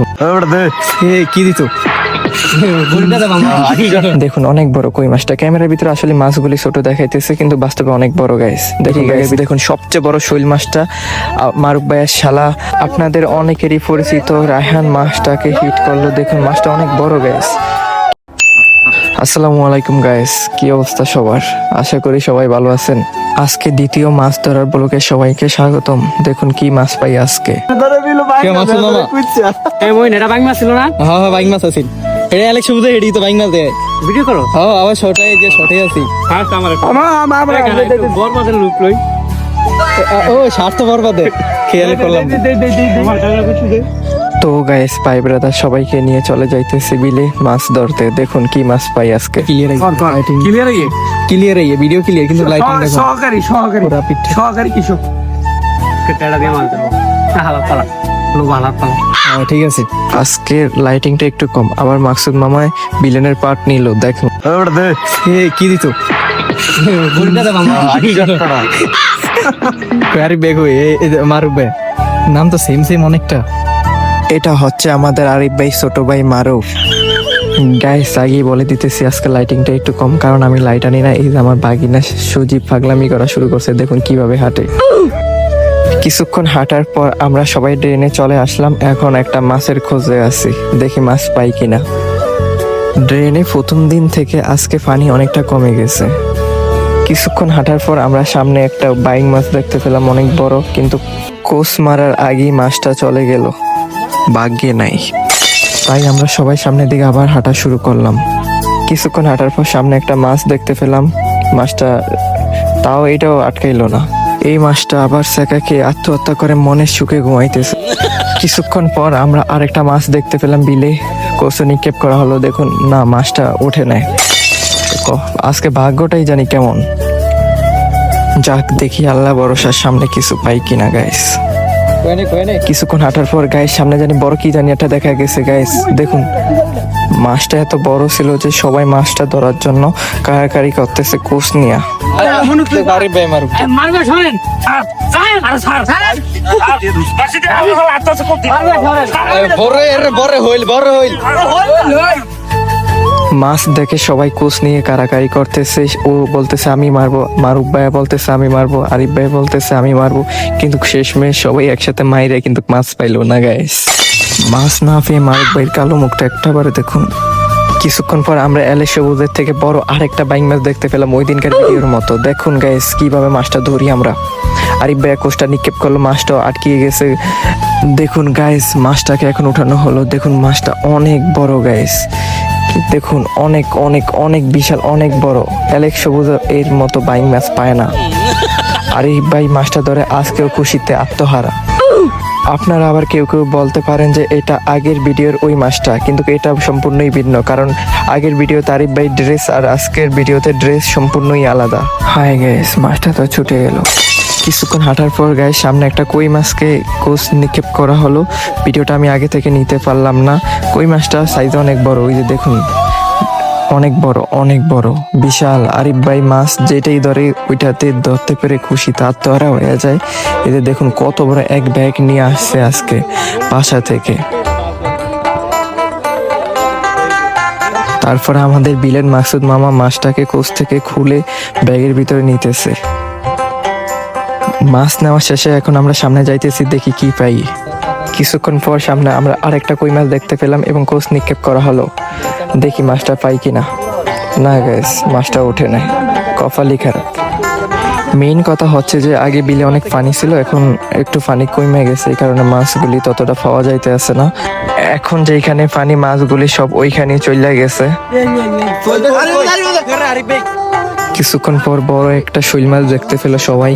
দেখুন এ, কি দিত দেখুন অনেক বড় কই মাছটা। ক্যামেরার ভিতরে আসলে মাছগুলি ছোট দেখাইতেছে কিন্তু বাস্তবে অনেক বড় গাইস দেখি গাইস দেখুন সবচেয়ে বড় শৈল মাছটা আ, মারুফ ভাইয়ের শালা। আপনাদের অনেকেরই পরিচিত রায়হান মাছটাকে হিট করল। দেখুন মাছটা অনেক বড় গাইস আসসালামু আলাইকুম গাইস কি অবস্থা সবার? আশা করি সবাই ভালো আছেন। আজকে দ্বিতীয় মাছ ধরার ব্লকে সবাইকে স্বাগতম। দেখুন কি মাছ পাই আজকে। কে মাছ ছিল না? এই মই নেটা বাইক মারছিল না? হ্যাঁ হ্যাঁ বাইক মাছ আছিল। এটা আলেক সবুজে হেডি তো বাইক মাছ দেয় ভিডিও করো। হ্যাঁ আবার শর্টে যে শর্টে আছি। ফার্স্ট আমার বড় মাছের লুক লই। ও শার্ট বরবাদে খেয়াল করলাম। তো গাইস পাই ব্রাদার সবাইকে নিয়ে চলে যাইতেছে বিলে। মাছ ধরতে। দেখুন কি মাছ পাই আজকে। ক্লিয়ার আইয়ে ক্লিয়ার ভিডিও ক্লিয়ার কিন্তু লাইটিং দেখো সহকারী সহকারী সহকারী কিশোর কেটাটা দিয়ে মাছ দেবো হালাত পালা লো হালাত পালা। হ্যাঁ ঠিক আছে। আজকের লাইটিংটা একটু কম। আবার মাকসুদ মামায় বিলেনের পার্ট নিল দেখুন এ কি দিত? হয়ে মারুব নাম তো সেম সেম অনেকটা। এটা হচ্ছে আমাদের আরিফ ভাই ছোট ভাই মারুফ। গাইস আগেই বলে দিতেছি আজকে লাইটিংটা একটু কম কারণ আমি লাইট আনি না। এই যে আমার বাগিনা সজীব পাগলামি করা শুরু করছে দেখুন কীভাবে হাঁটে। কিছুক্ষণ হাঁটার পর আমরা সবাই ড্রেনে চলে আসলাম। এখন একটা মাছের খোঁজে আছি। দেখি মাছ পাই কিনা। ড্রেনে প্রথম দিন থেকে আজকে পানি অনেকটা কমে গেছে। কিছুক্ষণ হাঁটার পর আমরা সামনে একটা বাইং মাছ দেখতে পেলাম, অনেক বড়, কিন্তু কোষ মারার আগেই মাছটা চলে গেল। ভাগ্যে নাই। তাই আমরা সবাই সামনের দিকে আবার হাঁটা শুরু করলাম। কিছুক্ষণ হাঁটার পর সামনে একটা মাছ দেখতে পেলাম। মাছটা, তাও এটাও আটকাইলো না। এই মাছটা আবার স্যাকাকে আত্মহত্যা করে মনের সুখে ঘুমাইতেছে। কিছুক্ষণ পর আমরা আরেকটা মাছ দেখতে পেলাম বিলে। কৌশল নিক্ষেপ করা হলো, দেখুন, না, মাছটা ওঠে নেয় আজকে ভাগ্যটাই জানি কেমন। যাক, দেখি আল্লাহ ভরসার সামনে কিছু পাই কিনা গাইস কিছুক্ষণ হাঁটার পর গায়ের সামনে জানি বড় কি জানি একটা দেখা গেছে গাইস দেখুন মাছটা এত বড় ছিল যে সবাই মাছটা ধরার জন্য কারাকারি করতেছে কোষ নিয়া। আরে বে মারুব মারবে শোনেন। আরে স্যার স্যার আমি হল আত্মহত্যা করতে বড় এর বড় হইল বড় হইল। মাছ দেখে সবাই কোচ নিয়ে কারাকারি করতেছে, ও বলতেছে, আমি মারবো। মারুফ ভাইয়া বলতেছে, আমি মারবো। আরিফ ভাই বলতেছে, আমি মারবো। কিন্তু শেষমেশ সবাই একসাথে মাইরে কিন্তু মাছ পাইলো না গাইস মাছ না পেয়ে মারুফ ভাইয়ের কালো মুখটা একটা বারে দেখুন। কিছুক্ষণ পর আমরা এলে সবুজের থেকে বড় আরেকটা বাইং মাছ দেখতে পেলাম ওই দিনকার ভিডিওর মতো। দেখুন গাইস কীভাবে মাছটা ধরি আমরা। আরিফ ভাইয়া কোষটা নিক্ষেপ করল, মাছটা আটকিয়ে গেছে। দেখুন গাইস মাছটাকে এখন উঠানো হলো। দেখুন, মাছটা অনেক বড় গাইস দেখুন, অনেক অনেক অনেক বিশাল, অনেক বড়। অ্যালেক্স সবুজ এর মতো বাইং ম্যাচ পায় না। আর এই ভাই মাছটা ধরে আজকেও খুশিতে আত্মহারা। আপনারা আবার কেউ কেউ বলতে পারেন যে এটা আগের ভিডিওর ওই মাছটা, কিন্তু এটা সম্পূর্ণই ভিন্ন, কারণ আগের ভিডিও তারিফ ভাই ড্রেস আর আজকের ভিডিওতে ড্রেস সম্পূর্ণই আলাদা। হাই গাইস মাছটা তো ছুটে গেল। কিছুক্ষণ হাঁটার পর গায়ে সামনে একটা কই মাছকে কোষ নিক্ষেপ করা হলো। ভিডিওটা আমি আগে থেকে নিতে পারলাম না। কই মাছটা সাইজ অনেক বড়, ওই যে দেখুন। অনেক বড় অনেক বড়। বিশাল আরিফ ভাই মাছ যেটাই ধরে ওইটাতে ধরতে পেরে খুশি, তার তোরা হয়ে যায়। এদের দেখুন কত বড় এক ব্যাগ নিয়ে আসছে আজকে বাসা থেকে। তারপরে আমাদের বিলেন মাসুদ মামা মাছটাকে কোষ থেকে খুলে ব্যাগের ভিতরে নিতেছে। মাছ নেওয়া শেষে এখন আমরা সামনে যাইতেছি দেখি কি পাই কিছুক্ষণ পর সামনে আমরা আরেকটা কই মাছ দেখতে পেলাম এবং কোষ নিক্ষেপ করা হলো দেখি মাছটা পাই কিনা না গ্যাস মাছটা ওঠে নাই কপালই খারাপ মেইন কথা হচ্ছে যে আগে বিলে অনেক পানি ছিল এখন একটু পানি কমে গেছে এই কারণে মাছগুলি ততটা পাওয়া যাইতে আছে না এখন যেখানে পানি মাছগুলি সব ওইখানে চলে গেছে কিছুক্ষণ পর বড় একটা শৈল মাছ দেখতে পেল সবাই।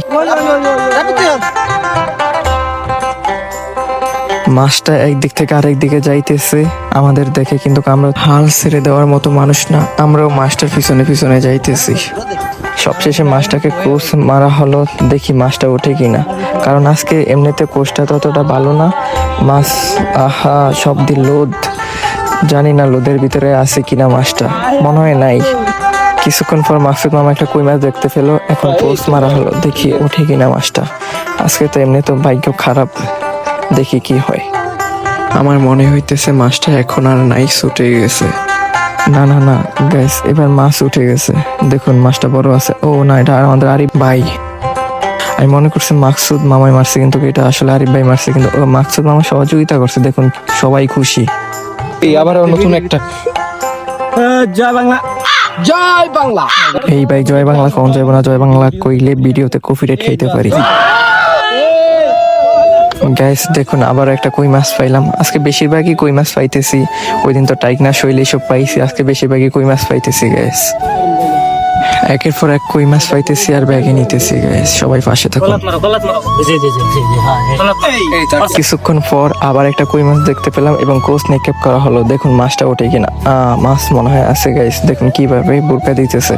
মাছটা একদিক থেকে আরেক দিকে যাইতেছে। আমাদের দেখে কিন্তু আমরা হাল ছেড়ে দেওয়ার মতো মানুষ না, আমরাও মাছটার পিছনে পিছনে যাইতেছি। সবশেষে মাছটাকে কোষ মারা হলো, দেখি মাছটা ওঠে কিনা। কারণ আজকে এমনিতে কোষটা ততটা ভালো না। মাছ, আহা সব দিন লোদ। জানি না লোদের ভিতরে আছে কিনা মাছটা। মনে হয় নাই। কিছুক্ষণ পর মাসুদ মামা একটা কই মাছ দেখতে পেল। এখন পোস্ট মারা হলো। দেখি উঠে কিনা মাছটা। আজকে তো এমনি তো ভাগ্য খারাপ। দেখি কি হয়। আমার মনে হইতেছে মাছটা এখন আর নাই ছুটে গেছে। না না না গ্যাস এবার মাছ উঠে গেছে। দেখুন মাছটা বড় আছে। ও না এটা আমাদের আরিফ ভাই। আমি মনে করছি মাকসুদ মামাই মারছে কিন্তু এটা আসলে আরিফ ভাই মারছে কিন্তু ও মাকসুদ মামা সহযোগিতা করছে। দেখুন সবাই খুশি। এই আবার নতুন একটা। জয় বাংলা। জয় বাংলা। এই ভাই জয় বাংলা কখন যাইব না জয় বাংলা কইলে ভিডিওতে কফি রেট খাইতে পারি। গ্যাস দেখুন আবার একটা কই মাছ পাইলাম। আজকে বেশিরভাগই কই মাছ পাইতেছি। ওই দিন তো টাইক না শৈলে সব পাইছি। আজকে বেশিরভাগই কই মাছ পাইতেছি গ্যাস একের পর এক কই মাছ পাইতেছি আর ব্যাগে নিতেছি সবাই পাশে থাকুন। জি জি হ্যাঁ কিছুক্ষণ পর আবার একটা কই মাছ দেখতে পেলাম এবং কোচ নিক্ষেপ করা হলো। দেখুন মাছটা ওঠে কিনা। আহ, মাছ মনে হয় আছে গাইস দেখুন কীভাবে বুরকা দিতেছে।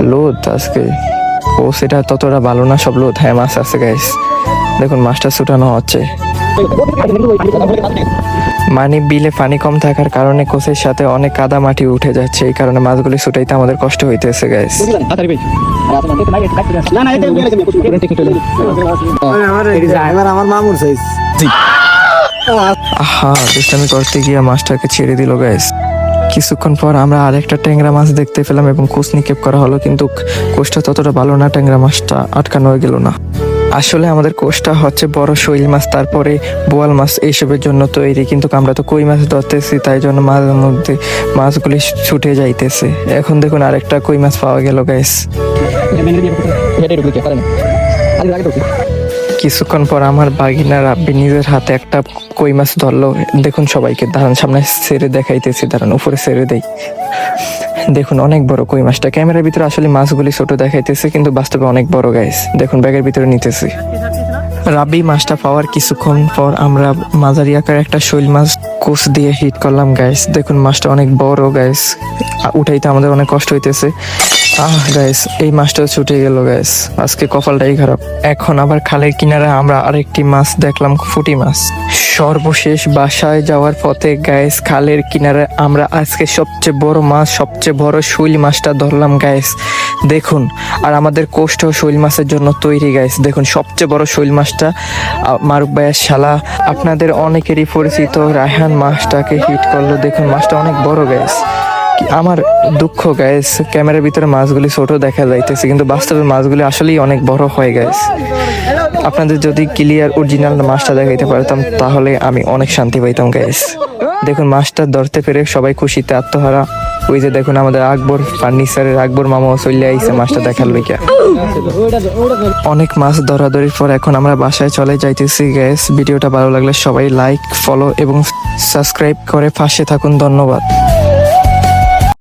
লোদ আজকে। কোচ এটা ততটা ভালো না সব লোদ। হ্যাঁ মাছ আছে গাইস দেখুন মাছটা ছুটানো হচ্ছে। মানে বিলে পানি কম থাকার কারণে কোচের সাথে অনেক কাদা মাটি উঠে যাচ্ছে এই কারণে মাছগুলি ছুটাইতে আমাদের কষ্ট হইতেছে গাইস আমার মামুর সাইজ আহা দুষ্টামি করতে গিয়ে মাছটাকে ছেড়ে দিল গ্যাস কিছুক্ষণ পর আমরা আরেকটা ট্যাংরা মাছ দেখতে পেলাম এবং কোষ নিক্ষেপ করা হলো কিন্তু কোষটা ততটা ভালো না ট্যাংরা মাছটা আটকানো হয়ে গেল না। আসলে আমাদের কোষটা হচ্ছে বড় শৈল মাছ, তারপরে বোয়াল মাছ এইসবের জন্য তৈরি। কিন্তু আমরা তো কই মাছ ধরতেছি, তাই জন্য মাঝে মধ্যে মাছগুলি ছুটে যাইতেছে। এখন দেখুন আরেকটা কই মাছ পাওয়া গেল গ্যাস কিছুক্ষণ পর আমার বাগিনা রাব্বি নিজের হাতে একটা কই মাছ ধরলো। দেখুন সবাইকে দাঁড়ান সামনে ছেড়ে দেখাইতেছি, দাঁড়ান, উপরে ছেড়ে দেই। দেখুন, অনেক বড় কই মাছটা। ক্যামেরার ভিতরে আসলে মাছগুলি ছোট দেখাইতেছে, কিন্তু বাস্তবে অনেক বড় গাইস দেখুন, ব্যাগের ভিতরে নিতেছি। রাবি মাছটা পাওয়ার কিছুক্ষণ পর আমরা মাঝারি আকার একটা শৈল মাছ কোষ দিয়ে হিট করলাম গাইস দেখুন, মাছটা অনেক বড় গাইস উঠাইতে আমাদের অনেক কষ্ট হইতেছে। আহ গাইস এই মাছটাও ছুটে গেল গাইস আজকে কপালটাই খারাপ। এখন আবার খালের কিনারে আমরা আরেকটি মাছ দেখলাম ফুটি মাছ। সর্বশেষ বাসায় যাওয়ার পথে গাইস খালের কিনারে আমরা আজকে সবচেয়ে বড় মাছ, সবচেয়ে বড় শৈল মাছটা ধরলাম গাইস দেখুন, আর আমাদের কোষ্ঠ শৈল মাছের জন্য তৈরি গাইস দেখুন, সবচেয়ে বড় শৈল মাছটা আহ, মারুফ ভাইয়ের শালা আপনাদের অনেকেরই পরিচিত রায়হান মাছটাকে হিট করল। দেখুন মাছটা অনেক বড় গ্যাস আমার দুঃখ গ্যাস ক্যামেরার ভিতরে মাছগুলি ছোট দেখা যাইতেছে কিন্তু বাস্তবে মাছগুলি আসলেই অনেক বড় হয় গাইস আপনাদের যদি ক্লিয়ার অরিজিনাল মাছটা দেখাইতে পারতাম তাহলে আমি অনেক শান্তি পাইতাম গ্যাস দেখুন মাছটা ধরতে পেরে সবাই খুশিতে আত্মহারা। ওই যে দেখুন আমাদের আকবর, ফার্নিচারের আকবর মামা চলে আইছে, মাছটা দেখার লইয়া অনেক মাছ ধরাধরির পর এখন আমরা বাসায় চলে যাইতেছি গ্যাস ভিডিওটা ভালো লাগলে সবাই লাইক ফলো এবং সাবস্ক্রাইব করে পাশে থাকুন, ধন্যবাদ।